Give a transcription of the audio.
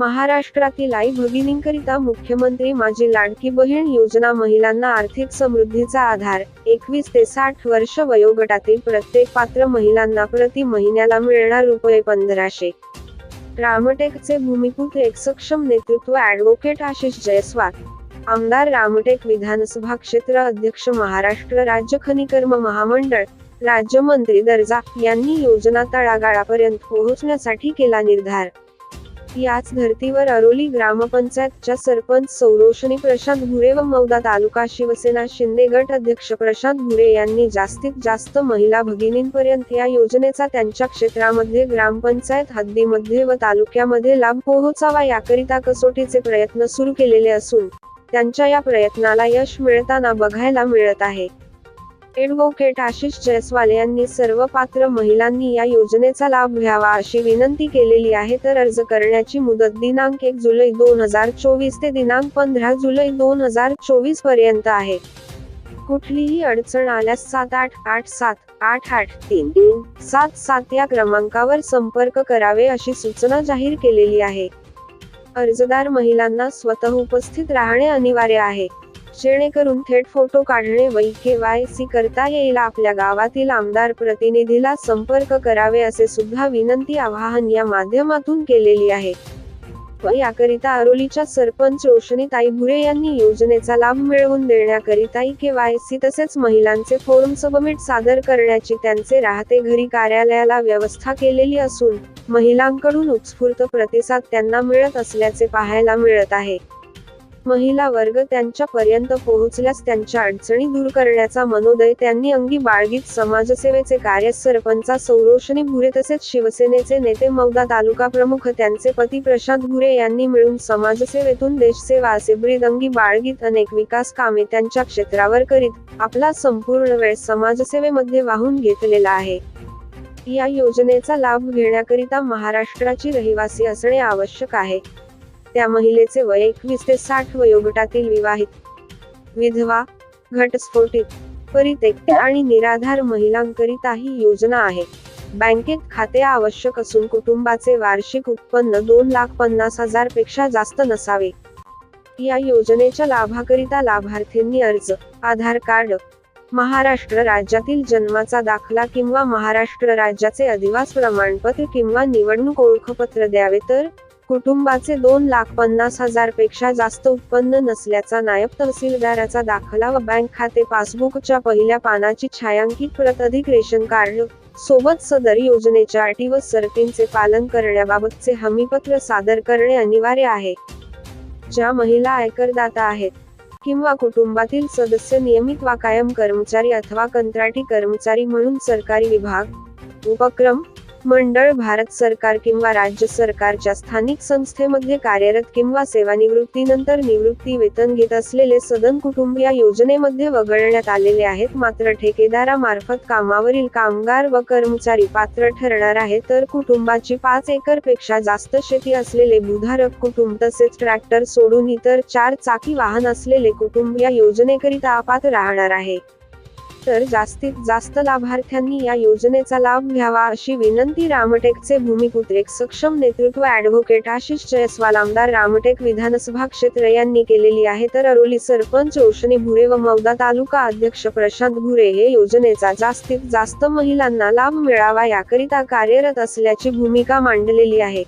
महाराष्ट्रातील आई भगिनींकरिता मुख्यमंत्री माझी लाडकी बहीण योजना महिलांना आर्थिक समृद्धीचा आधार. एकवीस ते साठ वर्ष वयोगटातील प्रत्येक पात्र महिलांना प्रति महिन्याला मिळणार रुपये पंधराशे. रामटेकचे भूमिपुत्र एक सक्षम नेतृत्व ऍडव्होकेट आशिष जयस्वाल. आमदार रामटेक विधानसभा क्षेत्र अध्यक्ष महाराष्ट्र राज्य खनिकर्म महामंडळ. राज्यमंत्री दर्जा यांनी योजना तळागाळापर्यंत पोहोचण्यासाठी केला निर्धार. याच धर्तीवर अरोली ग्रामपंचायतच्या सरपंच सौरोषणी प्रशांत भुरे व मौदा तालुका शिवसेना शिंदे गट अध्यक्ष प्रशांत भुरे यांनी जास्तीत जास्त महिला भगिनींपर्यंत या योजनेचा त्यांच्या क्षेत्रामध्ये ग्रामपंचायत हद्दीमध्ये व तालुक्यामध्ये लाभ पोहोचावा याकरिता कसोटीचे प्रयत्न सुरू केलेले असून त्यांच्या या प्रयत्नाला यश मिळताना बघायला मिळत आहे. ॲडव्होकेट आशिष जयस्वाल यांनी सर्व पात्र महिलांनी या योजनेचा लाभ घ्यावा अशी विनंती केलेली आहे तर अर्ज करण्याची मुदत दिनांक एक जुलै दोन हजार चोवीस ते दिनांक पंधरा जुलै दोन हजार चोवीसपर्यंत आहे. कुठलीही अडचण आल्यास सात आठ आठ सात आठ आठ तीन तीन सात सात या क्रमांकावर संपर्क करावे अशी सूचना जाहीर केलेली आहे. अर्जदार महिलांना स्वतः उपस्थित राहणे अनिवार्य आहे. जेणेकरून थेट फोटो काढणे व वाय सी करता येईल. आपल्या गावातील आमदार प्रतिनिधीला संपर्क करावे असे सुद्धा विनंती आवाहन या माध्यमातून केलेली आहे. व याकरिता अरोलीच्या सरपंच रोशनीताई भुरे यांनी योजनेचा लाभ मिळवून देण्याकरिता के वाय सी तसेच महिलांचे फोरम सबमिट सादर करण्याची त्यांचे राहते घरी कार्यालयाला व्यवस्था केलेली असून महिलांकडून उत्स्फूर्त प्रतिसाद त्यांना मिळत असल्याचे पाहायला मिळत आहे. महिला वर्ग त्यांच्यापर्यंत पोहोचल्यास त्यांच्या अडचणी दूर करण्याचा मनोदय त्यांनी अंगी बाळगीत समाजसेवेचे कार्य सरपंचा सौरोषणी भुरे तसेच शिवसेनेचे नेते मौदा तालुका प्रमुख त्यांचे पती प्रशांत भुरे यांनी मिळून समाजसेवेतून देशसेवा असे ब्रीद अंगी बाळगीत अनेक विकास कामे त्यांच्या क्षेत्रावर करीत आपला संपूर्ण वेळ समाजसेवेमध्ये वाहून घेतलेला आहे. या योजनेचा लाभ घेण्याकरिता महाराष्ट्राची रहिवासी असणे आवश्यक आहे. त्या महिलेचे वय एकवीस ते साठ वयोगटातील विवाहित. विधवा घटस्फोटित परित्यक्त आणि निराधार महिलांकरिता ही योजना आहे. बँकेत खाते आवश्यक असून कुटुंबाचे वार्षिक उत्पन्न दोन लाख पन्नास हजारपेक्षा जास्त नसावे. या योजनेच्या लाभाकरिता लाभार्थींनी अर्ज आधार कार्ड महाराष्ट्र राज्यातील जन्माचा दाखला किंवा महाराष्ट्र राज्याचे अधिवास प्रमाणपत्र किंवा निवडणूक ओळखपत्र द्यावे तर कुटुंबाचे दोन लाख पन्नास हजारपेक्षा जास्त उत्पन्न नसल्याचा नायब तहसीलदाराचा दाखला व बँक खाते पासबुकच्या पहिल्या पानाची छायांकित प्रत अधिक रेशन कार्ड सोबत सदर योजनेच्या अटी व सर्तींचे पालन करण्याबाबतचे हमीपत्र सादर करणे अनिवार्य आहे. ज्या महिला आयकरदाता आहेत किंवा कुटुंबातील सदस्य नियमित वा कायम कर्मचारी अथवा कंत्राटी कर्मचारी म्हणून सरकारी विभाग उपक्रम मंडळ भारत सरकार किंवा राज्य सरकारच्या स्थानिक संस्थेमध्ये कार्यरत किंवा सेवानिवृत्तीनंतर निवृत्ती वेतन घेत असलेले सदन कुटुंब या योजनेमध्ये वगळण्यात आलेले आहेत. मात्र ठेकेदारामार्फत कामावरील कामगार व कर्मचारी पात्र ठरणार आहे तर कुटुंबाची पाच एकरपेक्षा जास्त शेती असलेले भूधारक कुटुंब तसेच ट्रॅक्टर सोडून इतर चार चाकी वाहन असलेले कुटुंब या योजनेकरिता अपात्र राहणार आहे. तर जास्तीत जास्त लाभार्थ्यांनी या योजनेचा लाभ घ्यावा अशी विनंती रामटेकचे भूमिपुत्रेक सक्षम नेतृत्व ऍडव्होकेट आशिष जयस्वाल आमदार रामटेक विधानसभा क्षेत्र यांनी केलेली आहे. तर अरोली सरपंच रोशनी भुरे व मौदा तालुका अध्यक्ष प्रशांत भुरे हे योजनेचा जास्तीत जास्त महिलांना लाभ मिळावा याकरिता कार्यरत असल्याची भूमिका मांडलेली आहे.